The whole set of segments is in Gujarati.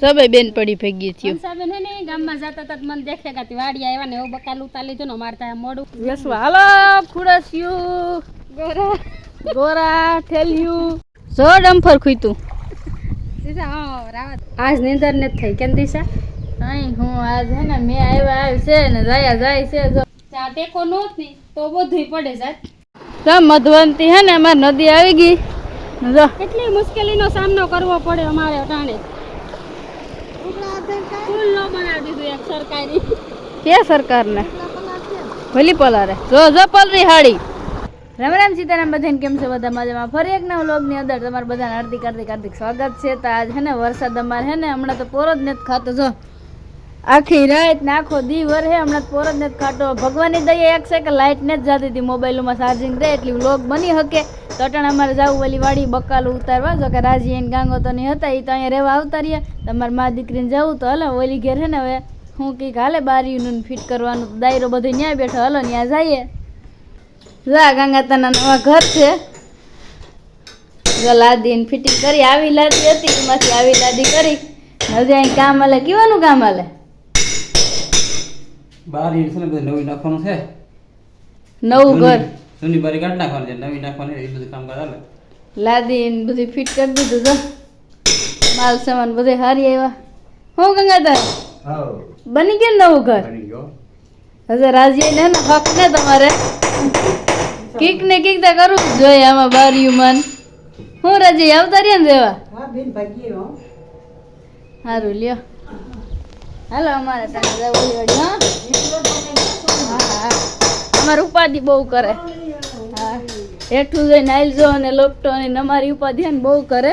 સબે બેન પડી ભેગી થયો. હંસાબેન ને ને ગામમાં જતા તત તો મને દેખે ગાતી વાડી આવ્યા ને એવું બકાલ ઉતાર લીધો ને મારતા મોડું. વેસવા. હાલો ખુડસ્યું ગોરા ગોરા ઠેલ્યું. જો ડમ્ફર ખુઈતું દીસા હા રાવત. આજ નિંદર ને થઈ. કેમ દિશા? અહીં હું આજ હે ને મેં આવ્યા આવ્યું છે ને જાયા જાય છે જો. ચા ટેકો નો જ તો બધું પડે જાત જો મધવંતી હે ને અમારી નદી આવી ગઈ. જો. કેટલી મુશ્કેલીનો સામનો કરવો પડે અમારે અટાણે પુલ નો બનાવી દીધું એક સરકારી કે સરકારને? ભલી પલારે જો જો પલરી હાડી રામ રામ સીતારામ બધાને કેમ છે? બધા મજામાં. ફરી એક નવ લોગની અંદર તમારા બધાને હાર્દિક હાર્દિક હાર્દિક સ્વાગત છે. તો આજ હે ને વરસાદ અમારે હે ને હમણાં તો પોરો જ નથી ખાતો. જો આખી રાત ને આખો દી વર હે, હમણાં તો ને ખાતો ભગવાનની દયા એક છે કે લાઇટ ને જ જતી હતી મોબાઈલમાં ચાર્જિંગ દે એટલી વ્લોગ બની શકે તો અટાણે અમારે જવું ઓલી વાડી બકાલું ઉતારવા, જો કે રાજી એને ગાંગો તો નહીં હતા એ તો અહીંયા રહેવા આવતા રહ્યા. તમારે મા દીકરીને જવું તો હલો, ઓલી ઘેર હે ને હવે હું કંઈક હાલે બારીનું ફિટ કરવાનું દાયરો બધો ન્યાય બેઠો, હલો ત્યાં જઈએ. જા ગંગાતાના નવા ઘર છે. જો લાદીને ફિટિંગ કરી, આવી લાદી હતી, એમાંથી આવી લાદી કરી. હજી અહીં કામ હાલે, કેવાનું કામ હાલે? બારી છે ને બધું નવી નાખવાનું છે. નવું ઘર. જૂની બારી કાઢી નાખવાની છે નવી નાખવાની એ બધું ફિટ કરી દીધું તો માલ સામાન બધે હારી આવ્યા હું ગંગાધર? હા બની ગયું ને નવું ઘર? હજાર હજે રાજી ને ને હક ને તમારે. કીક ને કીક તો કરવું જ જોઈએ આમાં બાર્યું મન. હું રાજી આવતા રહ્યા ને રેવા? સારું લ્યો. હાલો, અમારે ત્યાં ઓલી હા. હા અમારે ઉપાધિ બહુ કરે. હા. હેઠું જઈને આલજો અને લોપટો અને અમારી ઉપાધિ ને બહુ કરે.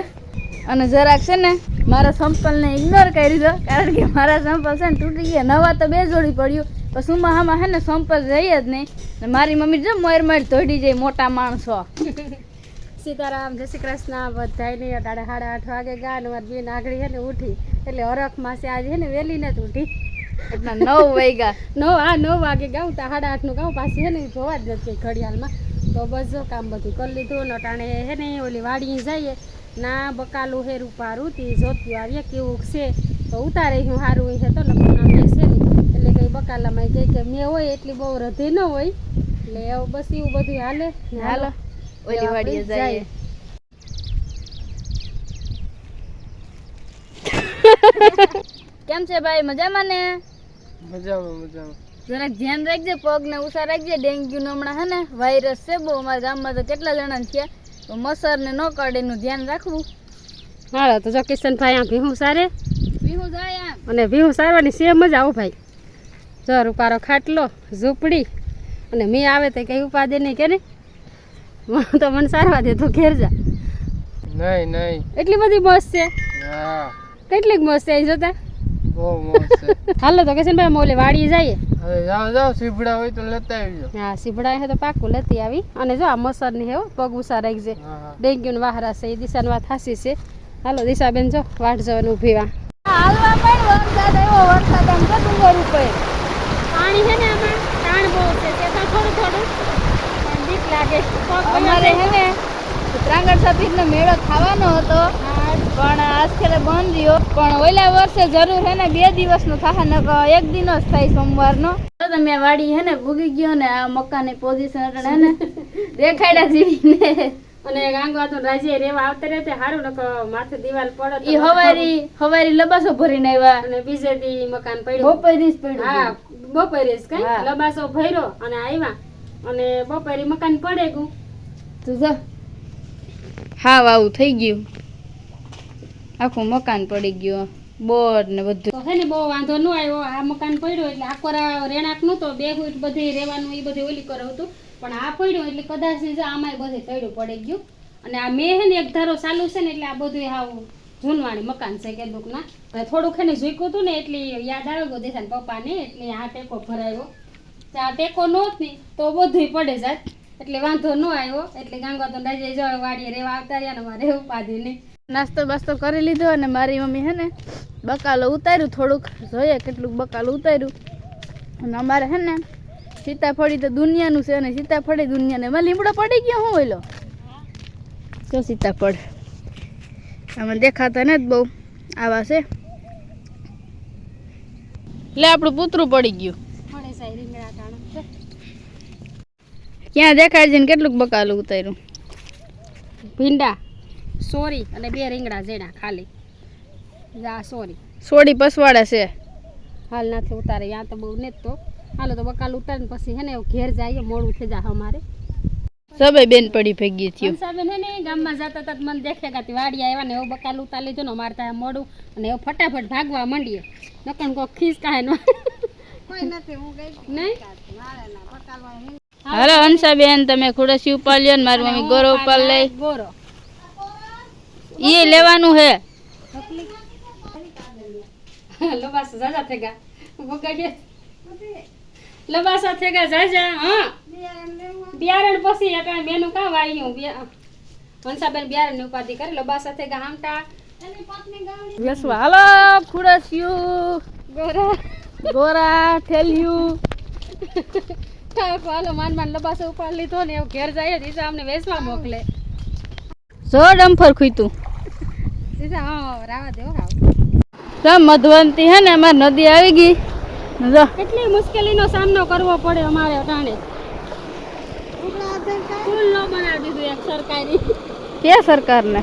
અને જરાક છે ને મારા સંપલને ઇગ્નોર કરી દો, કારણ કે મારા સંપલ છે ને તૂટી ગયા. નવા તો બે જોડી પડ્યું, પણ સુમાં હામાં હે ને સંપલ જઈએ જ નહીં. મારી મમ્મી જો મોર મોર ધોડી જાય, મોટા માણસો. સીતારામ, જય શ્રી કૃષ્ણ. બધાય નહીં અટાણે સાડા આઠ વાગે ગયા ને મારી બેન આગળ છે ને ઉઠી. એટલે હરખ માસે આજે ને વહેલી નથી ઉઠી એટલા નવ વાગ્યા નવ હા નવ વાગે ગાઉં તો સાડા આઠનું ગાઉં પાછી હે ને જોવા જ નથી ઘડિયાળમાં. તો બસ જો કામ બધું કરી લીધું નટાણે હે ને ઓલી વાડી જઈએ. ના બકાલું હે રૂપારું તે જોતી આવીએ કેવું છે. તો ઉતારે હું સારું છે તો મેં છે ને. એટલે કઈ બકાલામાં કહે કે મેં હોય એટલી બહુ રધે ન હોય. એટલે બસ એવું બધું હાલે. ને હાલો ઓલી વાડીએ જઈએ. કેમ છે ભાઈ? મજામાં ને? મજામાં મજામાં. જરાક ધ્યાન રાખજે પગ ને ઉષા રાખજે. ડેન્ગ્યુ નો હમણાં હે ને વાયરસ છે બહુ. અમારા ગામમાં તો કેટલા જણા થયા તો મસર ને ન કાઢે એનું ધ્યાન રાખવું. હાલો તો જો કિશનભાઈ આ ભીહું સારે. ભીહું જાય આમ અને ભીહું સારવાની સેમ જ આવું ભાઈ. જો રૂપારો ખાટલો ઝૂંપડી અને મેં આવે તો કંઈ ઉપાદે નહીં કે ને? મને તો મને સારવા દે તું ઘેર જા. નહીં નહીં. એટલી બધી બસ છે. હા કેટલીક મસ્ત છે જોતા? બહુ મસ્ત છે. હાલો તો કિશનભાઈ અમે ઓલે વાડીએ જઈએ. હવે જાઓ જાઓ સીભડા હોય તો લેતા આવજો. હા સીભડા તો પાકું લેતી આવી. અને જો આ મસરની હે હો, પગ ઉષા રાખજે હા ડેન્ગ્યુને વાહરા છે એ દિશાની વાત હાસી છે. હાલો દિશાબેન જો વાટ જવાનું ઊભી વા. હાલવા પણ વરસાદ આવ્યો વરસાદ આમ તો ડુંગર ઉપર. પાણી છે ને આમાં? તાણ બહુ છે તે તો થોડું થોડું. બીક લાગે. અમારે હે ને સાપીર નો મેળો ખાવાનો હતો. પણ આજકાલ બંધ રહ્યો પણ ઓલા વર્ષે જરૂર હે ને બે દિવસ નો થાય ને એક દિન જ થાય સોમવાર નો તમે વાડી હે ને ભૂગી ગયો ને આ મકાનની પોઝિશન એટલે હે ને? દેખાડ્યા જેવી ને અને ગાંગવા તો રાજ્ય રેવા આવતા રહેતે હારું નકો માથે દિવાલ પડે તો ઈ હવારી હવારી લબાસો ભરીને આવ્યા. અને બીજે દી મકાન પડ્યું. બપોરી જ પડ્યું હા બપોરે જ કઈ? લબાસો ભર્યો અને આવ્યા અને બપોરે મકાન પડે ગયું. તું જા. હા આવું થઈ ગયું. આખું મકાન પડી ગયું. બોર ને બધું. હે ને બહુ વાંધો ન આવ્યો. આ મકાન પડ્યું એટલે આખો રેણાક નહોતો. બે ફૂટ બધી રહેવાનું એ બધું ઓલી કરાવ હતું. પણ આ પડ્યું એટલે કદાચ આમાંય બધે તળ્યું પડી ગયું. અને આ મેં છે ને એક ધારો ચાલુ છે ને એટલે આ બધું હાવ જૂનવાણી મકાન છે કે દુકના અને થોડુંક એને ઝૂક્યું હતું ને એટલે યાદ આવ્યો બધે દેખાને પપ્પાને એટલે આ ટેકો ભરાયો. આ ટેકો નહોત ને તો બધું પડે જાત. એટલે વાંધો ન આવ્યો. એટલે ગાંગો તો રાજે જવા વાડીએ રેવા આવતા રહ્યા ને મારે ઉપાધિ નહીં. નાસ્તો બાસ્તો કરી લીધો અને મારી મમ્મી હે ને બકાલો ઉતાર્યું. થોડુંક જોઈએ કેટલુંક બકાલો ઉતાર્યું. અને અમારે હે ને સીતાફળી તો દુનિયાનું છે અને સીતાફળી દુનિયાને એમાં લીમડો પડી ગયો, હું ઓલો જો સીતાફળ. આમાં દેખાતા ને જ બહુ. આવા છે. લે, આપણું પૂતરું પડી ગયું. ક્યાં દેખાય છે ને કેટલુંક બકાલું ઉતાર્યું. ભીંડા. સોરી અને બે રીંગણા ઝેડા ખાલી. જા સોરી. સોડી પસવાડા છે. હાલ નાથી ઉતારે યા તો બહુ ને તો. હાલો તો બકાલ ઉતારીને પછી હે ને ઘેર જાય મોડું થઈ જાય અમારે. સબે બેન પડી ભેગી થયો. હે ને ગામમાં જતા તક મન દેખે ગાતી વાડી આવ્યા ને એવો બકાલ ઉતાર લીધું ને અમારે ત્યાં મોડું અને એવો ફટાફટ ભાગવા માંડીએ. નકણ કો ખીસ કાહે નો નહીં? હાલો. હંસાબેન તમે ખુરશી ઉપાડ્યો ને મારી મમ્મી ગોરો ઉપાડ લઈ. ગોરો. એ લેવાનું હે. લબાસ જાજા થેગા. બગાડે લબાસા થેગા જાજા હા. બિયારણ પછી એટલે બેનું કા વાયું? હંસાબેન બિયારણની ઉપાધિ કરી લબાસા થેગા હામટા. વેસવા. હાલો ખુરશિયું. ગોરા. ગોરા થેલ્યું. હાલો માન માન લબાસો ઉપાડ લીધો ને એવું ઘેર જાય અમને વેચવા મોકલે. જો ડમ્ફર ખૂતું દીસા હા રાવા દેવો રાવ તો મધવંતી હે ને અમારે નદી આવી ગઈ. જો. કેટલી મુશ્કેલીનો સામનો કરવો પડે અમારે અટાણે. પુલ ન બનાવી દીધું એક સરકારી. કે સરકારને?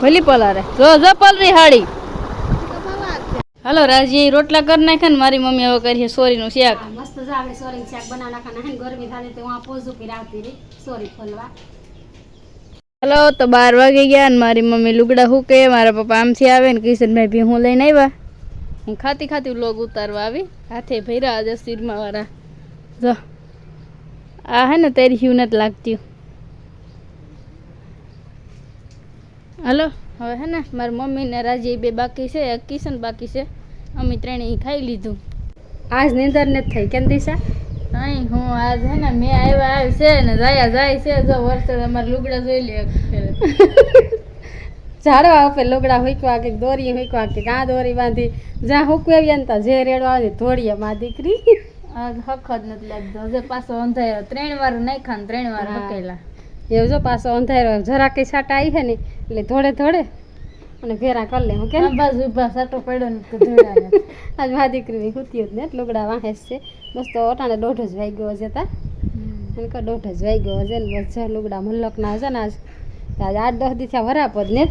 ભલી પલારે. જો જો પલરી હાડી. હાલો રાજી રોટલા કરી નાખ્યા ને મારી મમ્મી હવે કરીએ સોરીનું શાક. મસ્ત જ આપણે સોરી શાક બનાવી નાખવાના હે ગરમી થાય તો હું પોઝું કરી આવતી રહી સોરી ફોલવા હાલો તો બાર વાગી ગયા અને મારી મમ્મી લુગડા હુકે મારા પપ્પા આમથી આવે ને કિશનભાઈ ભી હું લઈને આવ્યા. હું ખાતી ખાતી લોગ ઉતારવા આવી. હાથે ભર્યા આજે શીરમાં વાળા જો આ હે ને તેરી હ્યુ નથી લાગતી. હલો હવે હે ને મારી મમ્મી ને રાજી બે બાકી છે કિશન બાકી છે. અમે ત્રણેય ખાઈ લીધું. આજ નિંદર નથી થઈ કેમ દિશા? નહીં હું આ છે ને મેં આવ્યા આવી છે ને જાયા જાય છે જો વરસાદ અમારે લુગડા જોઈ લે. ઝાડવા ઉપર લુગડા હુકવા કે દોરી હુકવા કે ગા દોરી બાંધી. જ્યાં હુકવી ને ત્યાં જે રેડવા આવે ધોડીએ માં દીકરી. હક જ નથી લાગતો. હજે પાછો અંધારો ત્રણ વાર નહીં ને ત્રણ વાર. હકેલા. એવું જો પાછો અંધારો જરા કઈ છાટા આવી છે ને એટલે થોડે થોડે અને ભેરા કરી લે હું કે બાજુ ઊભા સાટો પડ્યો ને. આજ મા દીકરી હુતી જ ને લુગડા વાંહે છે. બસ તો અટાણે દોઢ જ વાગ્યો હશે તા. એને કહો દોઢ જ વાગ્યો હશે ને બસ જો લુગડા મલ્લકના હશે ને આજ. આજ આઠ દસ દી થયા વરાપ જ ને.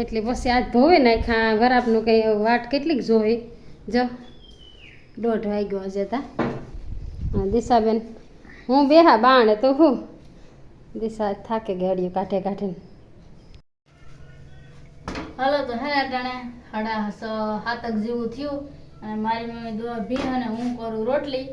એટલે પછી આજ ધોવે નાખ્યા વરાપનું કંઈ વાટ કેટલીક જોઈ. જો દોઢ વાગ્યો હશે તા. દિશાબેન હું બેહા બાણે તો હું. દિશા થાકે ગાડીઓ કાઢે કાઢે હાલો તો હે ને અટાણે સાડા સાતક જેવું થયું. અને મારી મમ્મી દોવા ભી અને હું કરું રોટલી.